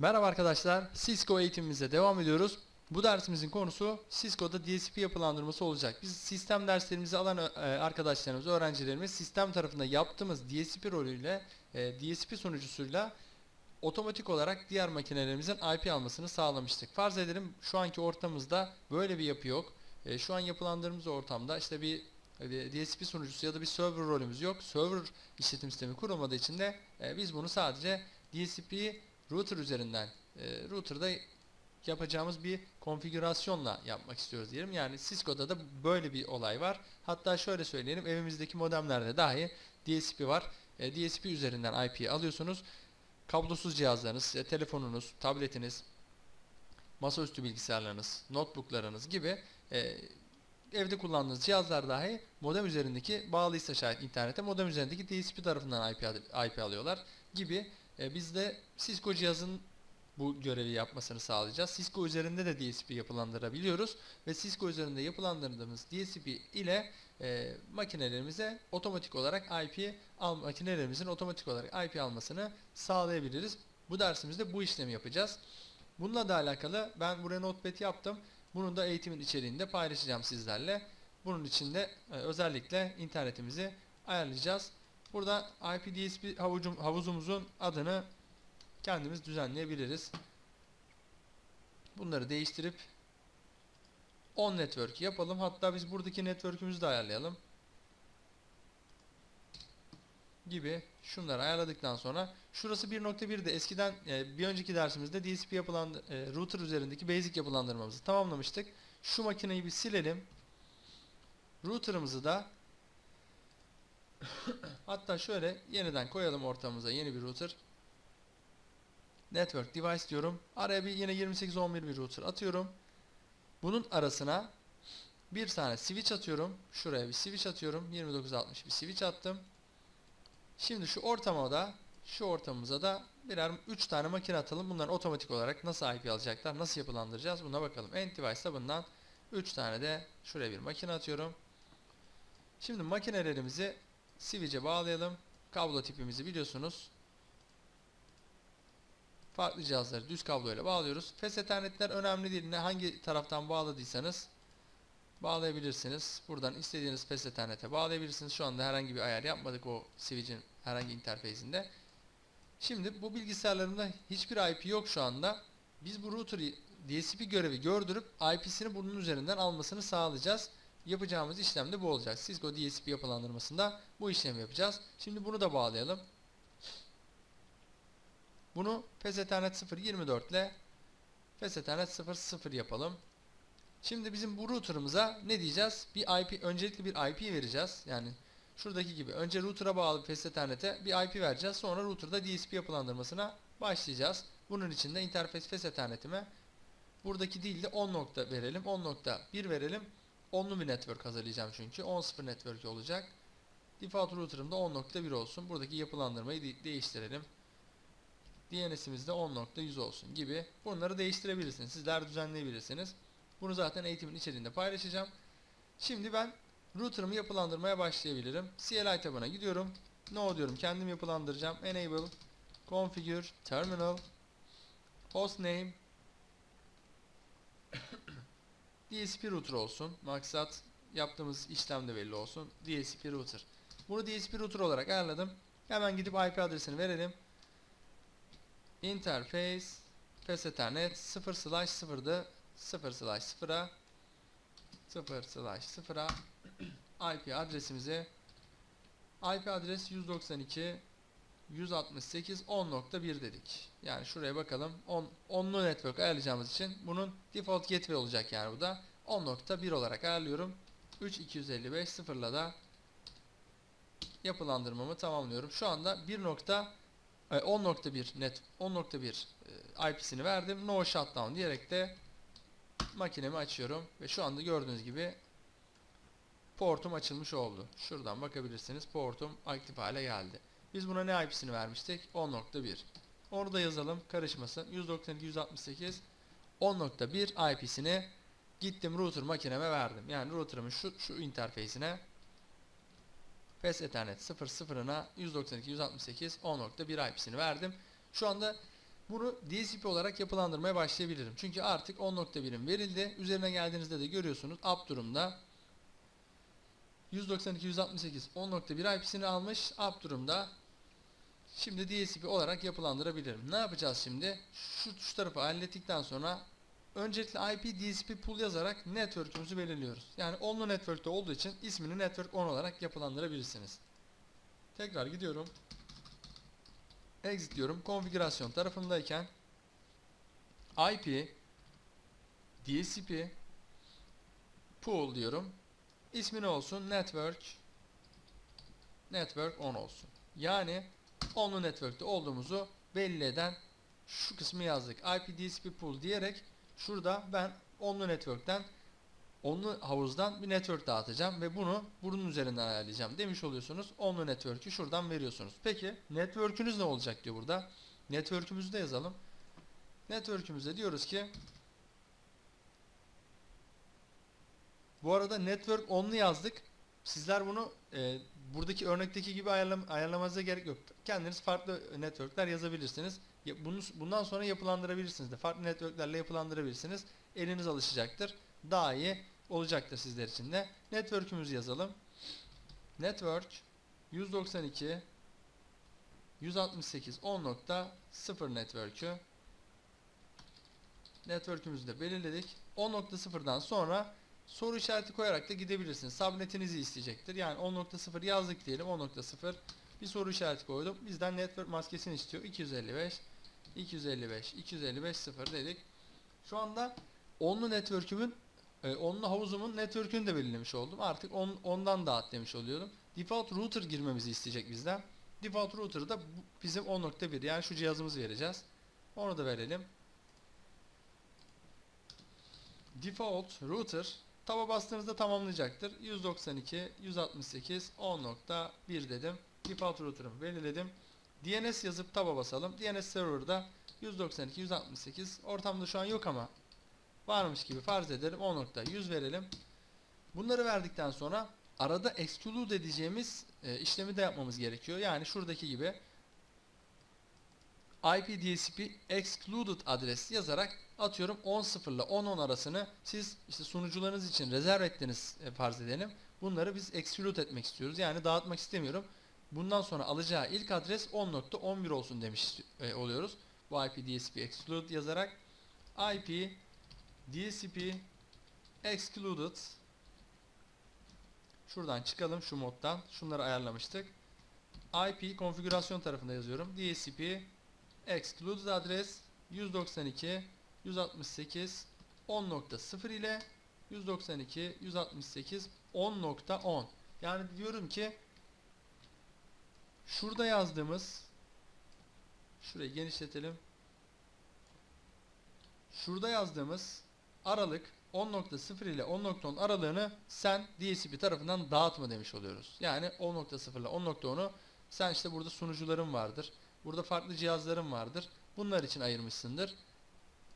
Merhaba arkadaşlar, Cisco eğitimimize devam ediyoruz. Bu dersimizin konusu Cisco'da DSP yapılandırması olacak. Biz sistem derslerimizi alan e, arkadaşlarımız, öğrencilerimiz sistem tarafında yaptığımız DSP rolüyle, e, DSP sunucusuyla otomatik olarak diğer makinelerimizin IP almasını sağlamıştık. Farz edelim şu anki ortamımızda böyle bir yapı yok. E, Şu an yapılandırdığımız ortamda işte bir DSP sunucusu ya da bir server rolümüz yok. Server işletim sistemi kurulmadığı için de biz bunu sadece DSP'yi router üzerinden e, router'da yapacağımız bir konfigürasyonla yapmak istiyoruz diyelim. Yani Cisco'da da böyle bir olay var. Hatta şöyle söyleyelim evimizdeki modemlerde dahi DSP var. E, DSP üzerinden IP alıyorsunuz. Kablosuz cihazlarınız, e, telefonunuz, tabletiniz, masaüstü bilgisayarlarınız, notebooklarınız gibi e, evde kullandığınız cihazlar dahi modem üzerindeki bağlıysa şayet internete modem üzerindeki DSP tarafından IP, IP alıyorlar gibi e, biz de Cisco cihazın bu görevi yapmasını sağlayacağız. Cisco üzerinde de DSP yapılandırabiliyoruz ve Cisco üzerinde yapılandırdığımız DSP ile e, makinelerimize otomatik olarak IP al makinelerimizin otomatik olarak IP almasını sağlayabiliriz. Bu dersimizde bu işlemi yapacağız. Bununla da alakalı ben buraya notepad yaptım. Bunu da eğitimin içeriğinde paylaşacağım sizlerle. Bunun için de e, özellikle internetimizi ayarlayacağız. Burada IP DSP havucum, havuzumuzun adını kendimiz düzenleyebiliriz. Bunları değiştirip on network yapalım. Hatta biz buradaki network'ümüzü de ayarlayalım. Gibi şunları ayarladıktan sonra şurası 1.1'de eskiden e, bir önceki dersimizde DSP yapılandı, e, router üzerindeki basic yapılandırmamızı tamamlamıştık. Şu makineyi bir silelim. Router'ımızı da hatta şöyle yeniden koyalım ortamıza yeni bir router. Network device diyorum. Araya bir yine 2811 bir router atıyorum. Bunun arasına bir tane switch atıyorum. Şuraya bir switch atıyorum. 2960 bir switch attım. Şimdi şu ortama da şu ortamımıza da birer 3 tane makine atalım. Bunlar otomatik olarak nasıl IP alacaklar? Nasıl yapılandıracağız? Buna bakalım. End device'da bundan 3 tane de şuraya bir makine atıyorum. Şimdi makinelerimizi switch'e bağlayalım. Kablo tipimizi biliyorsunuz. Farklı cihazları düz kabloyla bağlıyoruz. Fes ethernetler önemli değil. Ne hangi taraftan bağladıysanız bağlayabilirsiniz. Buradan istediğiniz fes ethernete bağlayabilirsiniz. Şu anda herhangi bir ayar yapmadık o switch'in herhangi interfeysinde. Şimdi bu bilgisayarlarımda hiçbir IP yok şu anda. Biz bu router'ı DSP görevi gördürüp IP'sini bunun üzerinden almasını sağlayacağız. Yapacağımız işlem de bu olacak. Cisco DSP yapılandırmasında bu işlemi yapacağız. Şimdi bunu da bağlayalım. Bunu FES Ethernet 0.24 ile FES Ethernet 0.0 yapalım. Şimdi bizim bu router'ımıza ne diyeceğiz? Bir IP, öncelikle bir IP vereceğiz. Yani şuradaki gibi. Önce router'a bağlı FES Ethernet'e bir IP vereceğiz. Sonra router'da DSP yapılandırmasına başlayacağız. Bunun için de interface FES Ethernet'ime buradaki değil de 10 nokta verelim. 10.1 verelim. 10'lu bir network hazırlayacağım çünkü. 10.0 network olacak. Default router'ım da 10.1 olsun. Buradaki yapılandırmayı de- değiştirelim. DNS'imiz de 10.100 olsun gibi. Bunları değiştirebilirsiniz. Sizler düzenleyebilirsiniz. Bunu zaten eğitimin içeriğinde paylaşacağım. Şimdi ben router'ımı yapılandırmaya başlayabilirim. CLI tabına gidiyorum. No diyorum. Kendim yapılandıracağım. Enable Configure Terminal Hostname DSP router olsun. Maksat yaptığımız işlem de belli olsun. DSP router. Bunu DSP router olarak ayarladım. Hemen gidip IP adresini verelim. Interface Fes Ethernet 0 slash 0'dı. 0 slash 0'a 0 slash 0'a IP adresimizi IP adres 192 168 10.1 dedik. Yani şuraya bakalım. 10 10'lu network ayarlayacağımız için bunun default gateway olacak yani bu da 10.1 olarak ayarlıyorum. 3255 0'la da yapılandırmamı tamamlıyorum. Şu anda 1. nokta e, 10.1 net 10.1 e, IP'sini verdim. No shutdown diyerek de makinemi açıyorum ve şu anda gördüğünüz gibi portum açılmış oldu. Şuradan bakabilirsiniz. Portum aktif hale geldi. Biz buna ne IP'sini vermiştik? 10.1. Onu da yazalım karışmasın. 192 168 10.1 IP'sini gittim router makineme verdim. Yani router'ımın şu şu interface'ine Fast Ethernet 00'ına 192 168 10.1 IP'sini verdim. Şu anda bunu DSP olarak yapılandırmaya başlayabilirim. Çünkü artık 10.1'im verildi. Üzerine geldiğinizde de görüyorsunuz up durumda 192.168 10.1 IP'sini almış up durumda. Şimdi DSP olarak yapılandırabilirim. Ne yapacağız şimdi? Şu tuş tarafı hallettikten sonra öncelikle IP DSP pool yazarak network'ümüzü belirliyoruz. Yani onlu network'te olduğu için ismini network 10 olarak yapılandırabilirsiniz. Tekrar gidiyorum. Exit diyorum. Konfigürasyon tarafındayken IP DSP pool diyorum. İsmi ne olsun? Network Network 10 olsun. Yani onlu network'te olduğumuzu belli eden şu kısmı yazdık. IP DSP pool diyerek şurada ben onlu network'ten onlu havuzdan bir network dağıtacağım ve bunu bunun üzerinden ayarlayacağım demiş oluyorsunuz. Onlu network'ü şuradan veriyorsunuz. Peki network'ünüz ne olacak diyor burada. Network'ümüzü de yazalım. Network'ümüzde diyoruz ki bu arada network onlu yazdık. Sizler bunu e, buradaki örnekteki gibi ayarlam ayarlamanıza gerek yok. Kendiniz farklı networkler yazabilirsiniz. Ya, bunu, bundan sonra yapılandırabilirsiniz de. Farklı networklerle yapılandırabilirsiniz. Eliniz alışacaktır. Daha iyi olacaktır sizler için de. Network'ümüzü yazalım. Network 192 168 10.0 network'ü Network'ümüzü de belirledik. 10.0'dan sonra soru işareti koyarak da gidebilirsiniz. Subnetinizi isteyecektir. Yani 10.0 yazdık diyelim. 10.0 bir soru işareti koydum. Bizden network maskesini istiyor. 255 255 255 0 dedik. Şu anda onlu network'ümün e, onlu havuzumun network'ünü de belirlemiş oldum. Artık on, ondan dağıt demiş oluyorum. Default router girmemizi isteyecek bizden. Default router'ı da bizim 10.1 yani şu cihazımızı vereceğiz. Onu da verelim. Default router taba bastığınızda tamamlayacaktır. 192 168 10.1 dedim. Default router'ımı belirledim. DNS yazıp taba basalım. DNS server'da 192 168 ortamda şu an yok ama varmış gibi farz edelim 10.100 verelim. Bunları verdikten sonra arada exclude edeceğimiz e, işlemi de yapmamız gerekiyor. Yani şuradaki gibi IP DSP excluded adres yazarak atıyorum 10.0 ile 10.10 arasını siz işte sunucularınız için rezerv ettiniz e, farz edelim. Bunları biz exclude etmek istiyoruz. Yani dağıtmak istemiyorum. Bundan sonra alacağı ilk adres 10.11 olsun demiş e, oluyoruz. Bu IP DSP exclude yazarak IP DSP excluded Şuradan çıkalım şu moddan. Şunları ayarlamıştık. IP konfigürasyon tarafında yazıyorum. DSP excluded adres 192 168 10.0 ile 192 168 10.10 yani diyorum ki şurada yazdığımız şurayı genişletelim şurada yazdığımız aralık 10.0 ile 10.10 aralığını sen DSP tarafından dağıtma demiş oluyoruz. Yani 10.0 ile 10.10'u sen işte burada sunucuların vardır. Burada farklı cihazların vardır. Bunlar için ayırmışsındır.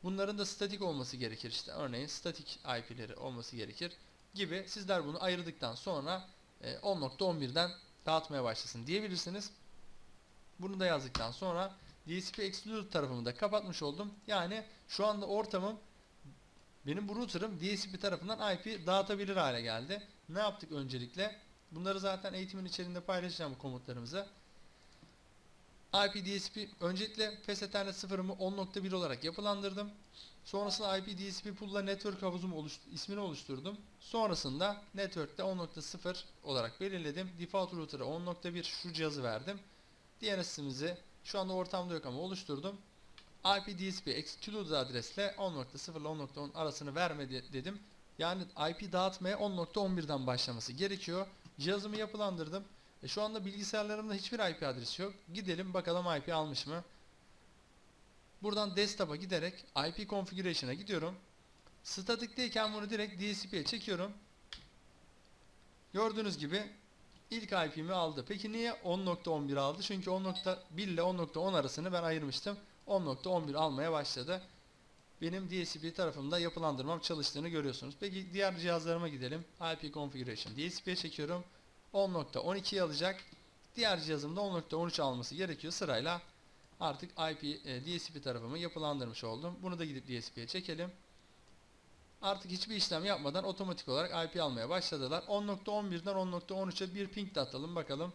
Bunların da statik olması gerekir işte. Örneğin statik IP'leri olması gerekir gibi. Sizler bunu ayırdıktan sonra e, 10.11'den dağıtmaya başlasın diyebilirsiniz. Bunu da yazdıktan sonra DSP Exclude tarafımı da kapatmış oldum. Yani şu anda ortamım benim bu router'ım DSP tarafından IP dağıtabilir hale geldi. Ne yaptık öncelikle? Bunları zaten eğitimin içerisinde paylaşacağım bu komutlarımızı. IP DSP öncelikle FS Ethernet 0'ımı 10.1 olarak yapılandırdım. Sonrasında IP DSP pool'la network havuzumu oluş ismini oluşturdum. Sonrasında network'te 10.0 olarak belirledim. Default router'a 10.1 şu cihazı verdim. DNS'imizi şu anda ortamda yok ama oluşturdum. IP DSP excluded adresle 10.0 ile 10.10 arasını verme de- dedim. Yani IP dağıtmaya 10.11'den başlaması gerekiyor. Cihazımı yapılandırdım. E şu anda bilgisayarlarımda hiçbir IP adresi yok. Gidelim bakalım IP almış mı? Buradan desktop'a giderek IP configuration'a gidiyorum. Statik'teyken bunu direkt DSP'ye çekiyorum. Gördüğünüz gibi ilk IP'mi aldı. Peki niye 10.11 aldı? Çünkü 10.1 ile 10.10 arasını ben ayırmıştım. 10.11 almaya başladı. Benim DSP tarafımda yapılandırmam çalıştığını görüyorsunuz. Peki diğer cihazlarıma gidelim. IP configuration DSP'ye çekiyorum. 10.12'yi alacak. Diğer cihazımda 10.13 alması gerekiyor. Sırayla artık IP e, DSP tarafımı yapılandırmış oldum. Bunu da gidip DSP'ye çekelim. Artık hiçbir işlem yapmadan otomatik olarak IP almaya başladılar. 10.11'den 10.13'e bir ping de atalım bakalım.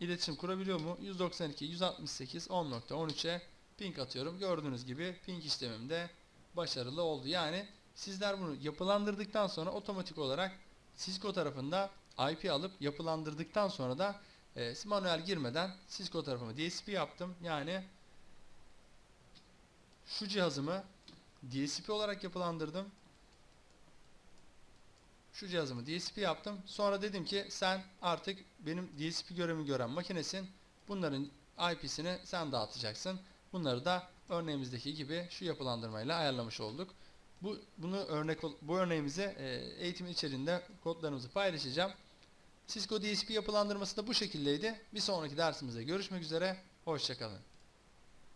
İletişim kurabiliyor mu? 192, 168, 10.13'e ping atıyorum. Gördüğünüz gibi ping işlemim de başarılı oldu. Yani sizler bunu yapılandırdıktan sonra otomatik olarak Cisco tarafında IP alıp yapılandırdıktan sonra da e, manuel girmeden Cisco tarafımı DSP yaptım. Yani şu cihazımı DSP olarak yapılandırdım. Şu cihazımı DSP yaptım. Sonra dedim ki sen artık benim DSP görevimi gören makinesin. Bunların IP'sini sen dağıtacaksın. Bunları da örneğimizdeki gibi şu yapılandırmayla ayarlamış olduk. Bu bunu örnek bu örneğimizi e, eğitim içerisinde kodlarımızı paylaşacağım. Cisco DSP yapılandırması da bu şekildeydi. Bir sonraki dersimizde görüşmek üzere. Hoşçakalın.